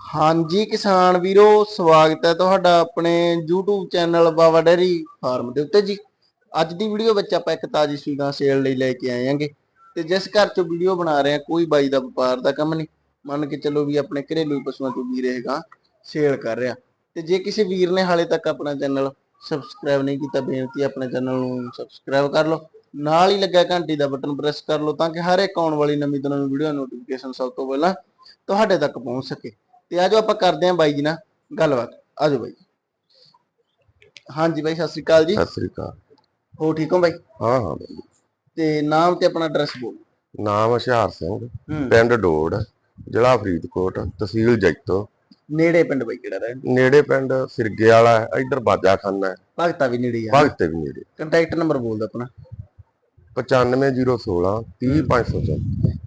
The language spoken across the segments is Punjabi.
ਹਾਂਜੀ ਕਿਸਾਨ ਵੀਰੋ, ਸਵਾਗਤ ਹੈ ਤੁਹਾਡਾ ਆਪਣੇ YouTube channel Bawa dairy farm ਦੇ ਉੱਤੇ ਜੀ। ਅੱਜ ਦੀ ਵੀਡੀਓ ਵਿੱਚ ਆਪਾਂ ਇੱਕ ਤਾਜੀ ਸੂਈ ਸੇਲ ਲਈ ਲੈ ਕੇ ਆਏ ਆਂਗੇ ਤੇ ਜਿਸ ਘਰ ਚੋਂ ਵੀਡੀਓ ਬਣਾ ਰਹੇ ਆ ਕੋਈ ਬਾਈ ਦਾ ਵਪਾਰ ਦਾ ਕੰਮ ਨਹੀਂ। ਮੰਨ ਕੇ ਚੱਲੋ ਵੀ ਆਪਣੇ ਘਰੇਲੂ ਪਸ਼ੂਆਂ ਤੋਂ ਵੀਰ ਇਹ ਸੇਲ ਕਰ ਰਿਹਾ। ਤੇ ਜੇ ਕਿਸੇ ਵੀਰ ਨੇ ਹਾਲੇ ਤੱਕ ਆਪਣਾ ਚੈਨਲ ਸਬਸਕ੍ਰਾਈਬ ਨਹੀਂ ਕੀਤਾ, ਬੇਨਤੀ ਆਪਣੇ ਚੈਨਲ ਨੂੰ ਸਬਸਕ੍ਰਾਈਬ ਕਰ ਲਓ। ਨਾਲ ਹੀ ਲੱਗਾ ਘੰਟੀ ਦਾ ਬਟਨ ਪ੍ਰੈਸ ਕਰ ਲਓ, ਤਾਂ ਕਿ ਹਰ ਇੱਕ ਆਉਣ ਵਾਲੀ ਨਵੀਂ ਤੋਂ ਨਵੀਂ ਵੀਡੀਓ ਨੋਟੀਫਿਕੇਸ਼ਨ ਸਭ ਤੋਂ ਪਹਿਲਾਂ ਤੁਹਾਡੇ ਤੱਕ ਪਹੁੰਚ ਸਕੇ। ਤੇ ਆਜੋ ਆਪਾਂ ਕਰਦੇ ਆਂ ਬਾਈ ਜੀ ਨਾਲ ਗੱਲਬਾਤ। ਆਜੋ ਬਾਈ। ਹਾਂਜੀ ਬਾਈ ਸਤਿ ਸ੍ਰੀ ਅਕਾਲ ਜੀ। ਸਤਿ ਸ੍ਰੀ ਅਕਾਲ। ਹੋ ਠੀਕ ਹੋ ਬਾਈ? ਹਾਂ ਹਾਂ ਬਾਈ। ਤੇ ਨਾਮ ਤੇ ਆਪਣਾ ਐਡਰੈਸ ਬੋਲ। ਨਾਮ ਹੁਸ਼ਿਆਰ ਸਿੰਘ ਪਿੰਡ ਡੋੜ ਜ਼ਿਲ੍ਹਾ ਫਰੀਦਕੋਟ ਤਹਿਸੀਲ ਜੈਤੋ। ਨੇੜੇ ਪਿੰਡ ਬਾਈ ਕਿਹੜਾ ਰਹਿ ਨੇੜੇ ਪਿੰਡ ਸਿਰਗੇ ਵਾਲਾ ਇੱਧਰ ਬਾਜਾ ਖਾਨਾ ਹੈ। ਭਗਤਾ ਵੀ ਨੇੜੇ ਆ। ਭਗਤ ਵੀ ਨੇੜੇ। ਕੰਟੈਕਟ ਨੰਬਰ ਬੋਲ ਦਿਓ ਆਪਣਾ। 95016 30504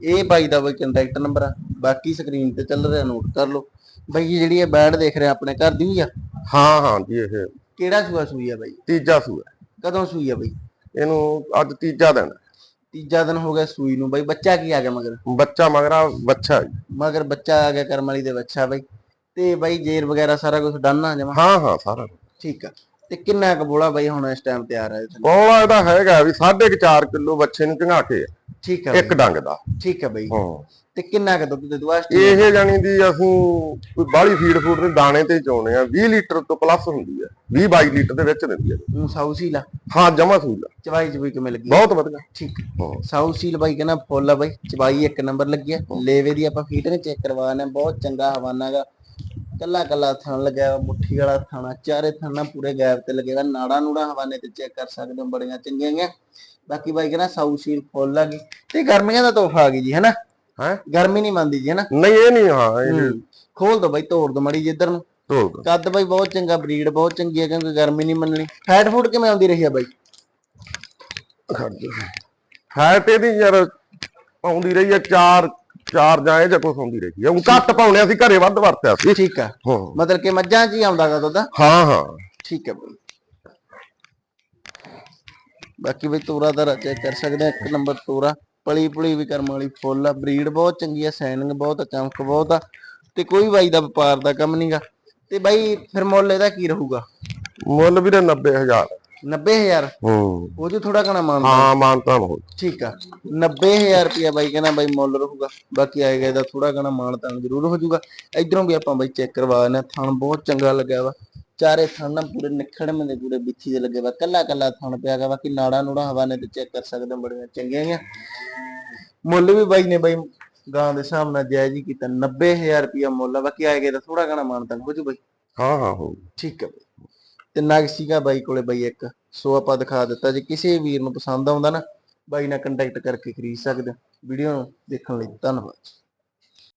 ਇਹ ਬਾਈ ਦਾ ਬਾਈ ਕੰਟੈਕਟ ਨੰਬਰ ਆ। ਬਾਕੀ ਸਕਰੀਨ ਤੇ ਚੱਲ ਰਿਹਾ ਨੋਟ ਕਰ ਲਓ। ਬਾਈ ਜੀ ਜਿਹੜੀ ਇਹ ਬੈਡ ਦੇਖ ਰਹੇ ਆ ਆਪਣੇ ਘਰ ਦੀ ਹੋਈ ਆ? ਹਾਂ ਹਾਂ ਜੀ ਇਹ। ਕਿਹੜਾ ਸੂਆ ਸੂਈ ਆ ਬਾਈ? ਤੀਜਾ ਸੂਆ। ਕਦੋਂ ਸੂਈ ਆ ਬਾਈ? ਇਹਨੂੰ ਅੱਜ ਤੀਜਾ ਦਿਨ। ਤੀਜਾ ਦਿਨ ਹੋ ਗਿਆ ਸੂਈ ਨੂੰ ਬਾਈ। ਬੱਚਾ ਕੀ ਆ ਗਿਆ ਮਗਰ? ਬੱਚਾ ਮਗਰਾ ਬੱਚਾ ਜੀ। ਮਗਰ ਬੱਚਾ ਆ ਗਿਆ ਕਰਮ ਵਾਲੀ ਦੇ ਬੱਚਾ ਬਾਈ। ਤੇ ਬਾਈ ਜੇਰ ਵਗੈਰਾ ਸਾਰਾ ਕੁਝ ਡਨ ਆ ਜਮਾ? ਹਾਂ ਹਾਂ ਸਾਰਾ। ਠੀਕ ਆ। ਤੇ ਕਿੰਨਾ ਕੁ ਬੋਲਾ ਬਾਈ ਹੁਣ ਇਸ ਟਾਈਮ ਤਿਆਰ ਆ ਇਹਦੇ ਬੋਲਾ ਇਹਦਾ ਹੈਗਾ ਵੀ 4.5 ਕਿਲੋ ਬੱਚੇ ਨੂੰ ਝੰਗਾ ਕੇ ਹੈ, ਠੀਕ ਆ ਇੱਕ ਡੰਗ ਦਾ। ਠੀਕ ਆ ਬਾਈ। ਹਾਂ। ਤੇ ਕਿੰਨਾ ਕੁ ਦੁੱਧ ਦੇ ਦੁਆਸ ਇਹ ਜਾਨੀ ਦੀ ਅਸੀਂ ਕੋਈ ਬਾਹਲੀ ਫੀਡ ਫੂਡ ਦੇ ਦਾਣੇ ਤੇ ਚਾਉਣੇ ਆ। 20 ਲੀਟਰ ਤੋਂ ਪਲੱਸ ਹੁੰਦੀ ਹੈ 20 22 ਲੀਟਰ ਦੇ ਵਿੱਚ ਦਿੰਦੀ ਹੈ ਸਾਊ ਸੀਲ ਹਾਂ ਜਮਾ ਸੂਲਾ ਚਵਾਈ ਚਵਾਈ ਕਿਵੇਂ ਲੱਗੀ? ਬਹੁਤ ਵਧੀਆ। ਠੀਕ। ਹਾਂ। ਸਾਊ ਸੀਲ ਬਾਈ ਕਹਿੰਦਾ ਫੁੱਲ ਆ ਬਾਈ। ਚਵਾਈ ਇੱਕ ਨੰਬਰ ਲੱਗੀ ਆ। ਲੇਵੇ ਦੀ ਆਪਾਂ ਫੀਟਿੰਗ ਚੈੱਕ ਕਰਵਾਣਾ ਬਹੁਤ ਚੰਗਾ ਹਵਾਨਾਗਾ ਕੱਲਾ ਕੱਲਾ ਥਣ ਲੱਗਿਆ ਮੁੱਠੀ ਵਾਲਾ ਥਾਣਾ ਚਾਰੇ ਥਾਣਾ ਪੂਰੇ ਗੈਪ ਤੇ ਲੱਗੇਗਾ ਨਾੜਾ ਨੂੜਾ ਹਵਾਨੇ ਤੇ ਚੈੱਕ ਕਰ ਸਕਦੇ ਹੋ ਬੜੀਆਂ ਚੰਗੀਆਂ ਗੀਆਂ। ਬਾਕੀ ਬਾਈ ਕਹਿੰਦਾ ਸਾਊ ਸੀਲ ਫੁੱਲ ਆ ਗਈ ਤੇ ਗਰਮੀਆਂ ਦਾ ਤੋਹਫਾ ਆ ਗਈ ਜੀ ਹੈਨਾ? ਹੈ? ਗਰਮੀ ਨਹੀਂ ਮੰਨਦੀ ਜੀ ਹੈਨਾ? ਨਹੀਂ ਇਹ ਨਹੀਂ ਹਾਂ ਇਹ ਖੋਲ ਦੋ ਬਾਈ ਤੋੜ ਦੋ ਮੜੀ ਜਿੱਧਰ ਨੂੰ। ਢੋਲ ਦਾ। ਕੱਦ ਬਾਈ ਬਹੁਤ ਚੰਗਾ ਬਰੀਡ ਬਹੁਤ ਚੰਗੀ ਹੈ ਕਿਉਂਕਿ ਗਰਮੀ ਨਹੀਂ ਮੰਨਣੀ। ਫੈਟ ਫੂਡ ਕਿਵੇਂ ਆਉਂਦੀ ਰਹੀ ਆ ਬਾਈ? ਫੈਟ ਇਹਦੀ ਯਾਰ ਆਉਂਦੀ ਰਹੀ ਹੈ ਚਾਰ ਚਾਰ ਜਾਂ ਇਹ ਜਾਂ ਕੁਛ ਆਉਂਦੀ ਰਹੀ ਹੈ। ਉਹ ਘੱਟ ਪਾਉਣੇ ਅਸੀਂ ਘਰੇ ਵੱਧ ਵਰਤਿਆ ਸੀ। ਠੀਕ ਆ ਹਾਂ। ਮਤਲਬ ਕਿ ਮੱਝਾਂ 'ਚ ਹੀ ਆਉਂਦਾਗਾ ਦੁੱਧ? ਹਾਂ ਹਾਂ। ਠੀਕ ਹੈ ਬਾਈ। ਬਾਕੀ ਬਈ ਤੋਰਾ ਦਾ ਚੈੱਕ ਕਰ ਸਕਦੇ ਆ ਇੱਕ ਨੰਬਰ ਤੋਰਾ। ਪਲੀ ਪੁਲੀ ਵੀ ਕਰਮ ਵਾਲੀ ਫੁੱਲ ਆ ਬਰੀਡ ਬਹੁਤ ਚੰਗੀ ਆ ਸਾਈਨਿੰਗ ਬਹੁਤ ਆ ਚਮਕ ਬਹੁਤ ਆ ਤੇ ਕੋਈ ਬਾਈ ਦਾ ਵਪਾਰ ਦਾ ਕੰਮ ਨਹੀਂਗਾ ਤੇ ਬਾਈ ਫਿਰ ਮੁੱਲ ਇਹਦਾ ਕੀ ਰਹੂਗਾ? ਮੁੱਲ ਵੀਰੇ 90000 90000 ਹੂੰ। ਉਹ ਜੋ ਥੋੜਾ ਘਣਾ ਮੰਨਦਾ ਹਾਂ ਮਾਨਤਾ ਹੋ ਠੀਕ ਆ। 90000 ਰੁਪਿਆ ਬਾਈ ਕਹਿੰਦਾ ਬਾਈ ਮੁੱਲ ਰਹੂਗਾ। ਬਾਕੀ ਆਏਗਾ ਇਹਦਾ ਥੋੜਾ ਘਣਾ ਮਾਣ ਤਾਂ ਜ਼ਰੂਰ ਹੋ ਜਾਊਗਾ ਇਧਰੋਂ ਵੀ ਆਪਾਂ ਬਾਈ ਚੈੱਕ ਕਰਵਾ ਨੇ ਥਣ ਬਹੁਤ ਚੰਗਾ ਲੱਗਿਆ ਵਾ। ਚਾਰੇ ਥਣ ਨਾ ਪੂਰੇ ਨਿਖੜਵੇਂ ਦੇ ਪੂਰੇ ਬਿੱਥੀ ਦੇ ਲੱਗੇ ਵਾ। ਕੱਲਾ ਕੱਲਾ ਥਣ ਪਿਆ ਗਾ। ਬਾਕੀ ਨਾੜਾ ਨੂੜਾ ਹਵਾਨੇ ਤੇ ਚੈੱਕ ਕਰ ਸਕਦੇ ਬੜੀਆਂ ਚੰਗੀਆਂ ਆ ਮੁੱਲ ਵੀ ਬਾਈ ਨੇ ਬਾਈ ਗਾਂ ਦੇ ਹਿਸਾਬ ਨਾਲ ਜਾਇਜ਼ ਹੀ ਕੀਤਾ। 90000 ਰੁਪਿਆ ਮੁੱਲ ਆ। ਬਾਕੀ ਆਏਗਾ ਇਹਦਾ ਥੋੜਾ ਘਣਾ ਮਾਣ ਤਾਂ ਹੋ ਜੂ ਬਾਈ। ਹਾਂ ਹਾਂ ਹੋ ਠੀਕ ਹੈ ਬਾਈ। ਤੇ ਨਗ ਸੀਗਾ ਬਾਈ ਕੋਲੇ ਬਾਈ ਇੱਕ, ਸੋ ਆਪਾਂ ਦਿਖਾ ਦਿੱਤਾ, ਜੇ ਕਿਸੇ ਵੀਰ ਨੂੰ ਪਸੰਦ ਆਉਂਦਾ ਨਾ, ਬਾਈ ਨਾਲ ਕੰਟੈਕਟ ਕਰਕੇ ਖਰੀਦ ਸਕਦੇ ਵੀਡੀਓ ਨੂੰ ਦੇਖਣ ਲਈ ਧੰਨਵਾਦ।